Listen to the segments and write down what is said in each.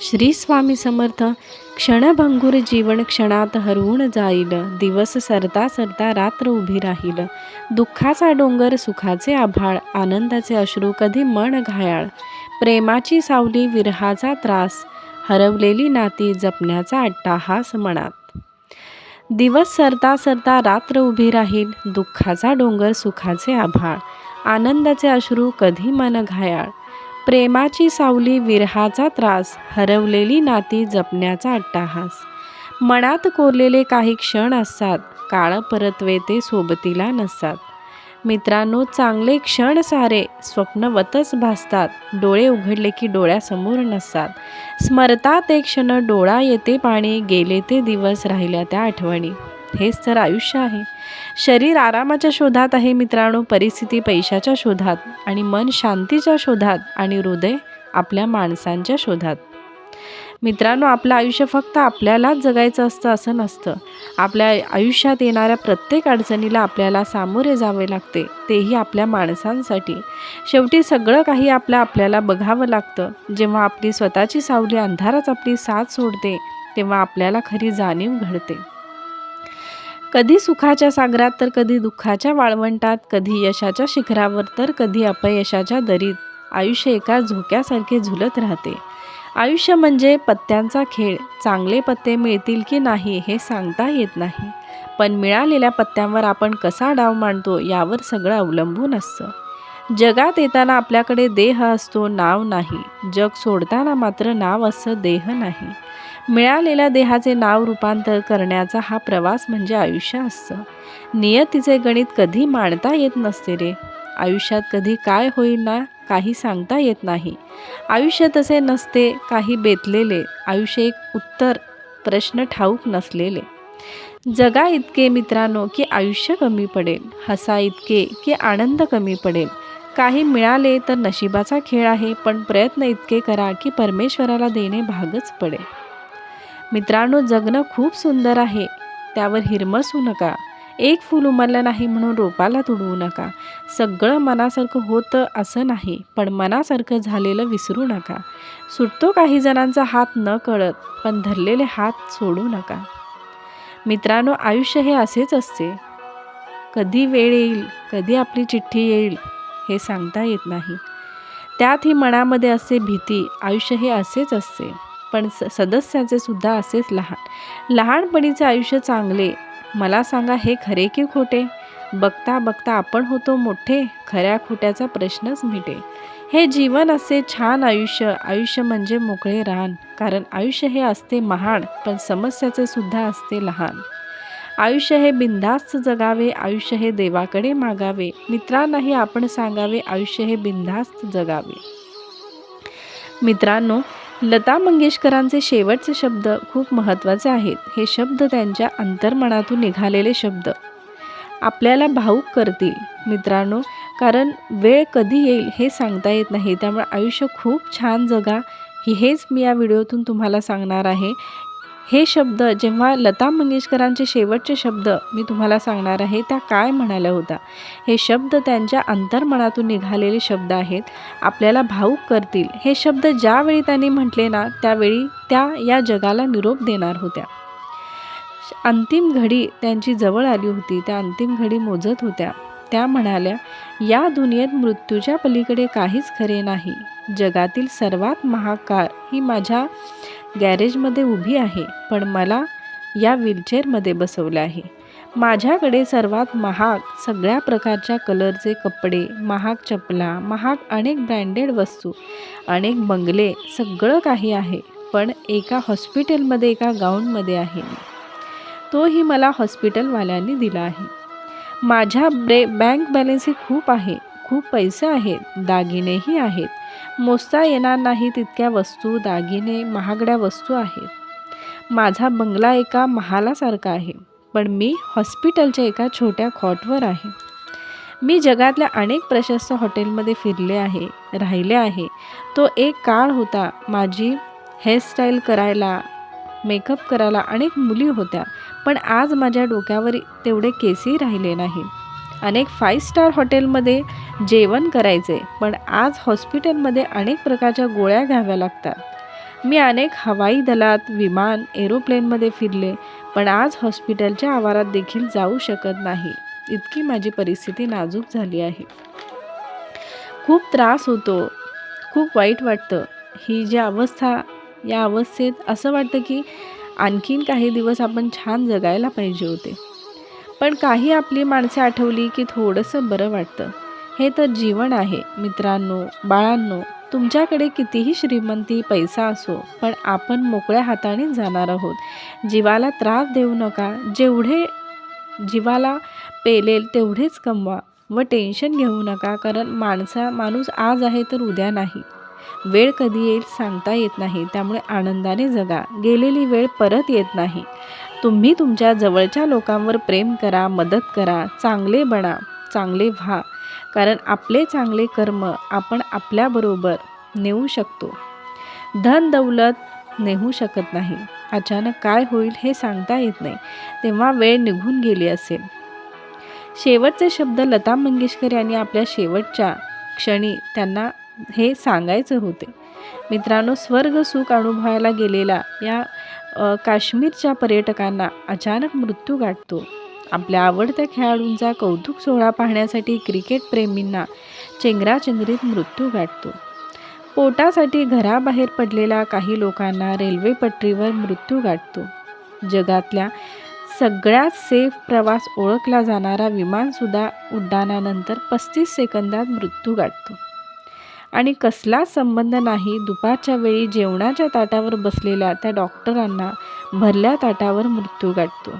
श्री स्वामी समर्थ. क्षणभंगुर जीवन क्षणात हरवून जाईल. दिवस सरता सरता रात्र उभी राहील. दुःखाचा डोंगर सुखाचे आभाळ आनंदाचे अश्रू कधी मन घायाळ. प्रेमाची सावली विरहाचा त्रास. हरवलेली नाती जपण्याचा अट्टाहास मनात. दिवस सरता सरता रात्र उभी राहील. दुःखाचा डोंगर सुखाचे आभाळ. आनंदाचे अश्रू कधी मन घायाळ. प्रेमाची सावली विरहाचा त्रास हरवलेली नाती जपण्याचा अट्टाहास. मनात कोरलेले काही क्षण असतात काळ परतवे ते सोबतीला नसतात. मित्रांनो चांगले क्षण सारे स्वप्नवतच भासतात. डोळे उघडले की डोळ्यासमोर नसतात. स्मरतात एक क्षण डोळा येते पाणी गेले ते दिवस राहिल्या त्या आठवणी. हेच तर आयुष्य आहे. शरीर आरामाच्या शोधात आहे मित्रांनो परिस्थिती पैशाच्या शोधात आणि मन शांतीच्या शोधात आणि हृदय आपल्या माणसांच्या शोधात. मित्रांनो आपलं आयुष्य फक्त आपल्यालाच जगायचं असतं असं नसतं. आपल्या आयुष्यात येणाऱ्या प्रत्येक अडचणीला आपल्याला सामोरे जावे लागते तेही आपल्या माणसांसाठी. शेवटी सगळं काही आपलं आपल्याला बघावं लागतं. जेव्हा आपली स्वतःची सावली अंधारात आपली साथ सोडते तेव्हा आपल्याला खरी जाणीव घडते. कधी सुखाच्या सागरात तर कधी दुःखाच्या वाळवंटात कधी यशाच्या शिखरावर तर कधी अपयशाच्या दरीत. आयुष्य एका झोक्यासारखे झुलत राहते. आयुष्य म्हणजे पत्त्यांचा खेळ. चांगले पत्ते मिळतील की नाही हे सांगता येत नाही. पण मिळालेल्या पत्त्यांवर आपण कसा डाव मांडतो यावर सगळं अवलंबून असतं. जगात येताना आपल्याकडे देह असतो नाव नाही. जग सोडताना मात्र नाव असं देह नाही. मिळालेल्या देहाचे नाव रूपांतर करण्याचा हा प्रवास म्हणजे आयुष्य असतं. नियतीचे गणित कधी मांडता येत नसते रे. आयुष्यात कधी काय होईल ना काही सांगता येत नाही. आयुष्य तसे नसते काही बेतलेले. आयुष्य एक उत्तर प्रश्न ठाऊक नसलेले. जगा इतके मित्रांनो की आयुष्य कमी पडेल. हसा इतके की आनंद कमी पडेल. काही मिळाले तर नशिबाचा खेळ आहे पण प्रयत्न इतके करा की परमेश्वराला देणे भागच पडेल. मित्रांनो जगणं खूप सुंदर आहे. त्यावर हिरमसू नका. एक फूल उमरलं नाही म्हणून रोपाला तुडवू नका. सगळं मनासारखं होतं असं नाही पण मनासारखं झालेलं विसरू नका. सुटतो काही जणांचा हात न कळत पण धरलेले हात सोडू नका. मित्रांनो आयुष्य हे असेच असते. कधी वेळ येईल कधी आपली चिठ्ठी येईल हे सांगता येत नाही. त्यात ही मनामध्ये असे भीती आयुष्य हे असेच असते. पण स सदस्याचे सुद्धा असेच लहान. लहानपणीचे आयुष्य चांगले. मला सांगा हे खरे की खोटे? बघता बघता आपण होतो मोठे खऱ्या खोट्याचा प्रश्नच मिटे. हे जीवन असे छान आयुष्य आयुष्य म्हणजे मोकळे रान. कारण आयुष्य हे असते महान पण समस्याचे सुद्धा असते लहान. आयुष्य हे बिंधास्त जगावे आयुष्य हे देवाकडे मागावे. मित्रांनाही आपण सांगावे आयुष्य हे बिंधास्त जगावे. मित्रांनो लता मंगेशकरांचे शेवटचे शब्द खूप महत्त्वाचे आहेत. हे शब्द त्यांच्या अंतर्मनातून निघालेले शब्द. आपल्याला भाऊक करतील मित्रांनो कारण वेळ कधी येईल हे सांगता येत नाही. त्यामुळे आयुष्य खूप छान जगा. हेच मी या व्हिडिओतून तुम्हाला सांगणार आहे. हे शब्द जेव्हा लता मंगेशकरांचे शेवटचे शब्द मी तुम्हाला सांगणार आहे त्या काय म्हणाल्या होत्या? हे शब्द त्यांच्या अंतर्मनातून निघालेले शब्द आहेत. आपल्याला भाऊक करतील. हे शब्द ज्यावेळी त्यांनी म्हटले ना त्यावेळी त्या या जगाला निरोप देणार होत्या. अंतिम घडी त्यांची जवळ आली होती. त्या अंतिम घडी मोजत होत्या. त्या म्हणाल्या या दुनियेत मृत्यूच्या पलीकडे काहीच खरे नाही. जगातील सर्वात महाकाळ ही माझ्या गॅरेजमध्ये उभी आहे पण मला या व्हीलचेअरमध्ये बसवलं आहे. माझ्याकडे सर्वात महाग सगळ्या प्रकारच्या कलरचे कपडे महाग चपला महाग अनेक ब्रँडेड वस्तू अनेक बंगले सगळं काही आहे पण एका हॉस्पिटलमध्ये एका गाऊनमध्ये आहे तोही मला हॉस्पिटलवाल्यांनी दिला आहे. माझ्या ब्रे बँक बॅलन्सही खूप आहे. खूप पैसे आहेत दागिनेही आहेत. मोजता येणार नाही तितक्या वस्तू दागिने महागड्या वस्तू आहेत. माझा बंगला एका महालासारखा आहे पण मी हॉस्पिटलच्या एका छोट्या खॉटवर आहे. मी जगातल्या अनेक प्रशस्त हॉटेलमध्ये फिरले आहे राहिले आहे. तो एक काळ होता माझी हेअरस्टाईल करायला मेकअप करायला अनेक मुली होत्या पण आज माझ्या डोक्यावर तेवढे केसही राहिले नाही. अनेक फाईव्ह स्टार हॉटेलमध्ये जेवण करायचे पण आज हॉस्पिटलमध्ये अनेक प्रकारच्या गोळ्या घ्याव्या लागतात. मी अनेक हवाई दलात विमान एरोप्लेनमध्ये फिरले पण आज हॉस्पिटलच्या आवारात देखील जाऊ शकत नाही. इतकी माझी परिस्थिती नाजूक झाली आहे. खूप त्रास होतो. खूप वाईट वाटतं. ही जी अवस्था या अवस्थेत असं वाटतं की आणखीन काही दिवस आपण छान जगायला पाहिजे होते. पण काही आपली माणसे आठवली की थोडंसं बरं वाटतं. हे तर जीवन आहे मित्रांनो बाळांनो तुमच्याकडे कितीही श्रीमंती पैसा असो पण आपण मोकळ्या हाताने जाणार आहोत. जीवाला त्रास देऊ नका जेवढे जीवाला पेलेल तेवढेच कमवा व टेन्शन घेऊ नका कारण माणसा माणूस आज आहे तर उद्या नाही. वेळ कधी येईल सांगता येत नाही त्यामुळे आनंदाने जगा. गेलेली वेळ परत येत नाही. तुम्ही तुमच्या जवळच्या लोकांवर प्रेम करा मदत करा चांगले बना चांगले व्हा. कारण आपले चांगले कर्म आपण आपल्याबरोबर नेऊ शकतो. धन दौलत नेऊ शकत नाही. अचानक काय होईल हे सांगता येत नाही. तेव्हा वेळ निघून गेली असेल. शेवटचे शब्द लता मंगेशकर यांनी आपल्या शेवटच्या क्षणी त्यांना हे सांगायचं होते. मित्रांनो स्वर्ग सुख अनुभवायला गेलेला या काश्मीरच्या पर्यटकांना अचानक मृत्यू गाठतो. आपल्या आवडत्या खेळाडूंचा कौतुक सोहळा पाहण्यासाठी क्रिकेट प्रेमींना चेंगराचेंगरीत मृत्यू गाठतो. पोटासाठी घराबाहेर पडलेल्या काही लोकांना रेल्वे पटरीवर मृत्यू गाठतो. जगातल्या सगळ्यात सेफ प्रवास ओळखला जाणारा विमानसुद्धा उड्डाणानंतर पस्तीस सेकंदात मृत्यू गाठतो. आणि कसला संबंध नाही दुपारच्या वेळी जेवणाच्या ताटावर बसलेल्या त्या डॉक्टरांना भरल्या ताटावर मृत्यू गाठतो.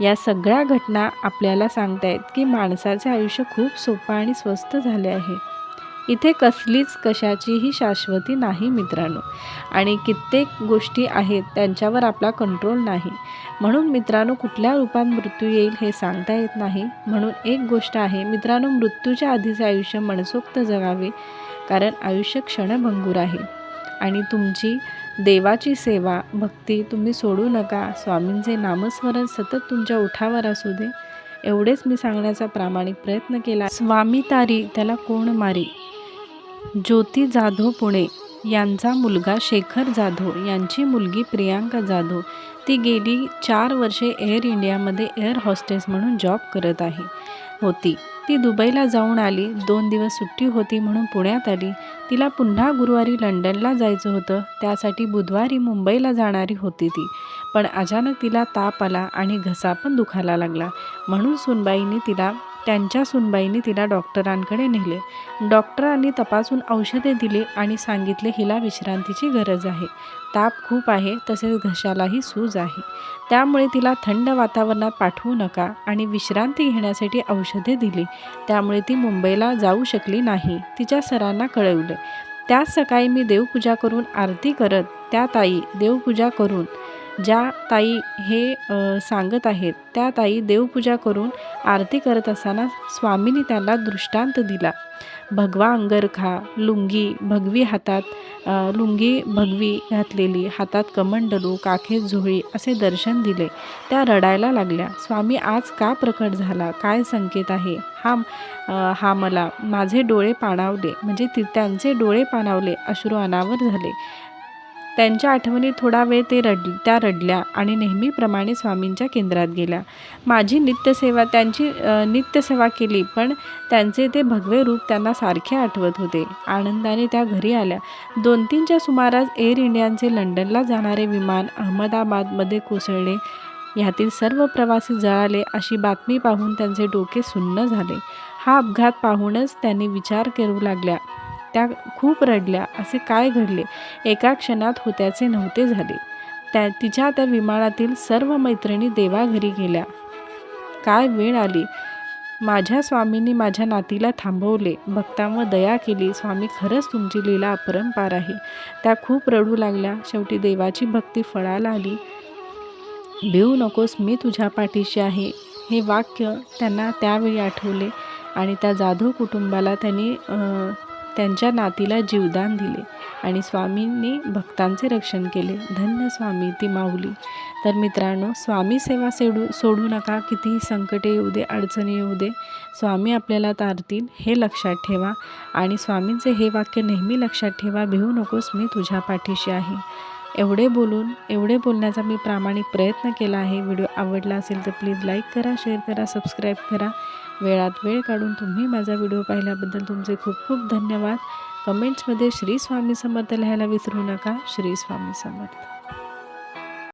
या सगळ्या घटना आपल्याला सांगतायत की माणसाचे आयुष्य खूप सोपं आणि स्वस्त झाले आहे. इथे कसलीच कशाचीही शाश्वती नाही मित्रांनो. आणि कित्येक गोष्टी आहेत त्यांच्यावर आपला कंट्रोल नाही. म्हणून मित्रांनो कुठल्या रूपात मृत्यू येईल हे सांगता येत नाही. म्हणून एक गोष्ट आहे मित्रांनो मृत्यूच्या आधीचे आयुष्य मनसोक्त जगावे. कारण आयुष्य क्षणभंगूर आहे. आणि तुमची देवाची सेवा भक्ती तुम्ही सोडू नका. स्वामींचे नामस्मरण सतत तुमच्या उठावर असू दे. एवढेच मी सांगण्याचा प्रामाणिक प्रयत्न केला. स्वामी तारी त्याला कोण मारी? ज्योती जाधव पुणे. यांचा मुलगा शेखर जाधव. यांची मुलगी प्रियांका जाधव. ती गेली चार वर्षे एअर इंडियामध्ये एअर हॉस्टेस म्हणून जॉब करत आहे. होती. ती दुबईला जाऊन आली. दोन दिवस सुट्टी होती म्हणून पुण्यात आली. तिला पुन्हा गुरुवारी लंडनला जायचं होतं. त्यासाठी बुधवारी मुंबईला जाणारी होती ती. पण अचानक तिला ताप आला आणि घसा पण दुखायला लागला. म्हणून सुनबाईंनी तिला त्यांच्या सुनबाईंनी तिला डॉक्टरांकडे नेले. डॉक्टरांनी तपासून औषधे दिली आणि सांगितले हिला विश्रांतीची गरज आहे. ताप खूप आहे तसेच घशालाही सूज आहे. त्यामुळे तिला थंड वातावरणात पाठवू नका आणि विश्रांती घेण्यासाठी औषधे दिली. त्यामुळे ती मुंबईला जाऊ शकली नाही तिच्या सरांना कळवले. त्याच सकाळी मी देवपूजा करून आरती करत त्या ताई देवपूजा करून ज्या ताई हे सांगत आहेत त्या ताई देवपूजा करून आरती करत असताना स्वामींनी त्यांना दृष्टांत दिला. भगवा अंगरखा लुंगी भगवी हातात लुंगी भगवी घातलेली हातात कमंडलू काखेत झोळी असे दर्शन दिले. त्या रडायला लागल्या. स्वामी आज का प्रकट झाला? काय संकेत आहे? हा हा मला. माझे डोळे पाणावले. म्हणजे ती त्यांचे डोळे पाणावले. अश्रू अनावर झाले. त्यांच्या आठवणी थोडा वेळ ते रड त्या रडल्या आणि नेहमीप्रमाणे स्वामींच्या केंद्रात गेल्या. माझी नित्यसेवा त्यांची नित्यसेवा केली पण त्यांचे ते भगवे रूप त्यांना सारखे आठवत होते. आनंदाने त्या घरी आल्या. दोन तीनच्या सुमारास एअर इंडियाचे लंडनला जाणारे विमान अहमदाबादमध्ये कोसळले. ह्यातील सर्व प्रवासी जळाले अशी बातमी पाहून त्यांचे डोके सुन्न झाले. हा अपघात पाहूनच त्यांनी विचार करू लागल्या. त्या खूप रडल्या. असे काय घडले? एका क्षणात होत्याचे नव्हते झाले. त्या तिच्या त्या विमानातील सर्व मैत्रिणी देवाघरी गेल्या. काय वेळ आली? माझ्या स्वामींनी माझ्या नातीला थांबवले. भक्तांवर दया केली. स्वामी खरंच तुमची लीला अपरंपार आहे. त्या खूप रडू लागल्या. शेवटी देवाची भक्ती फळाला आली. भिवू नकोस मी तुझ्या पाठीशी आहे. हे वाक्य त्यांना त्यावेळी आठवले आणि त्या जाधव कुटुंबाला त्यांनी त्यांच्या नातीला जीवदान दिले आणि स्वामींनी भक्तांचे रक्षण केले. धन्य स्वामी ती माऊली. तर मित्रांनो स्वामी सेवा सेडू सोडू नका. कितीही संकटे येऊ दे अडचणी येऊ दे. स्वामी आपल्याला तारतील हे लक्षात ठेवा. आणि स्वामींचे हे वाक्य नेहमी लक्षात ठेवा. भिवू नकोस मी तुझ्या पाठीशी आहे. एवढे बोलून एवढे बोलण्याचा मी प्रामाणिक प्रयत्न केला आहे. व्हिडिओ आवडला असेल तर प्लीज लाईक करा शेअर करा सबस्क्राईब करा. वेळात वेळ काढून तुम्ही माझा व्हिडिओ पाहिल्याबद्दल तुमचे खूप खूप धन्यवाद. कमेंट्समध्ये श्री स्वामी समर्थ लिहायला विसरू नका. श्री स्वामी समर्थ.